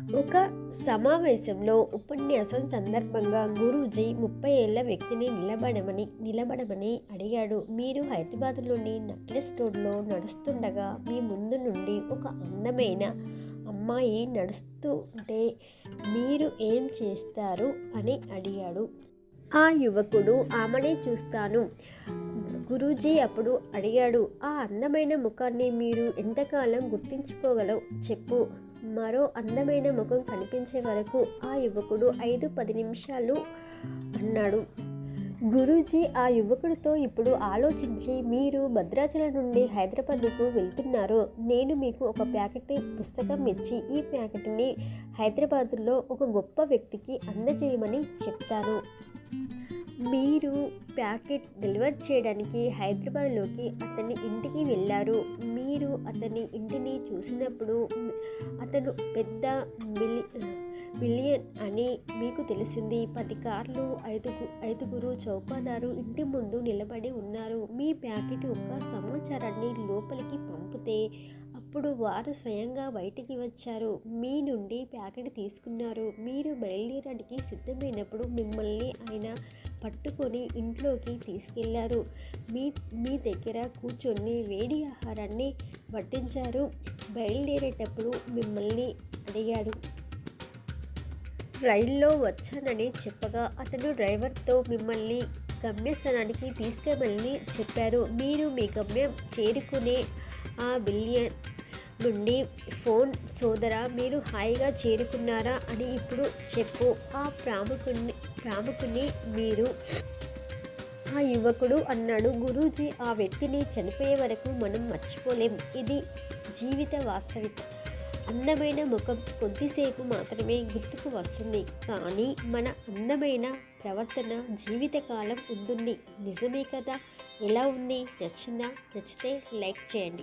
ఒక సమావేశంలో ఉపన్యాసం సందర్భంగా గురూజీ ముప్పై ఏళ్ళ వ్యక్తిని నిలబడమని నిలబడమని అడిగాడు. మీరు హైదరాబాద్లోని నక్లెస్ రోడ్లో నడుస్తుండగా మీ ముందు నుండి ఒక అందమైన అమ్మాయి నడుస్తుంటే మీరు ఏం చేస్తారు అని అడిగాడు. ఆ యువకుడు ఆమెనే చూస్తాను. గురూజీ అప్పుడు అడిగాడు ఆ అందమైన ముఖాన్ని మీరు ఎంతకాలం గుర్తించుకోగలవు? చెప్పు. మరో అందమైన ముఖం కనిపించే వరకు ఆ యువకుడు ఐదు పది నిమిషాలు అన్నాడు. గురూజీ ఆ యువకుడితో ఇప్పుడు ఆలోచించి మీరు భద్రాచలం నుండి హైదరాబాద్కు వెళ్తున్నారు. నేను మీకు ఒక ప్యాకెట్ పుస్తకం ఇచ్చి ఈ ప్యాకెట్ని హైదరాబాదులో ఒక గొప్ప వ్యక్తికి అందజేయమని చెప్తాను. మీరు ప్యాకెట్ డెలివర్ చేయడానికి హైదరాబాద్లోకి అతని ఇంటికి వెళ్ళారు. మీరు అతని ఇంటిని చూసినప్పుడు అతను పెద్ద మిలి మిలియన్ అని మీకు తెలిసింది. పది కార్లు ఐదుగు ఐదుగురు చౌకాదారు ఇంటి ముందు నిలబడి ఉన్నారు. మీ ప్యాకెట్ యొక్క సమాచారాన్ని లోపలికి పంపితే అప్పుడు వారు స్వయంగా బయటికి వచ్చారు. మీ నుండి ప్యాకెట్ తీసుకున్నారు. మీరు బయలుదేరడానికి సిద్ధమైనప్పుడు మిమ్మల్ని ఆయన పట్టుకొని ఇంట్లోకి తీసుకెళ్ళారు. మీ మీ దగ్గర కూర్చొని వేడి ఆహారాన్ని వడ్డించారు బయలుదేరేటప్పుడు మిమ్మల్ని అడిగాడు. రైల్లో వచ్చానని చెప్పగా అతను డ్రైవర్తో మిమ్మల్ని గమ్యస్థానానికి తీసుకెళ్ళమని చెప్పారు. మీరు మీ గమ్యం చేరుకునే ఆ బిలియన్ నుండి ఫోన్ సోదర మీరు హాయిగా చేరుకున్నారా అని ఇప్పుడు చెప్పు. ఆ ప్రాముఖుని ప్రాముఖుని మీరు ఆ యువకుడు అన్నాడు. గురూజీ ఆ వ్యక్తిని చనిపోయే వరకు మనం మర్చిపోలేం. ఇది జీవిత వాస్తవిక అందమైన ముఖం కొద్దిసేపు మాత్రమే గుర్తుకు వస్తుంది. కానీ మన అందమైన ప్రవర్తన జీవితకాలం ఉంటుంది. నిజమే కదా? ఎలా ఉంది? నచ్చిందా? నచ్చితే లైక్ చేయండి.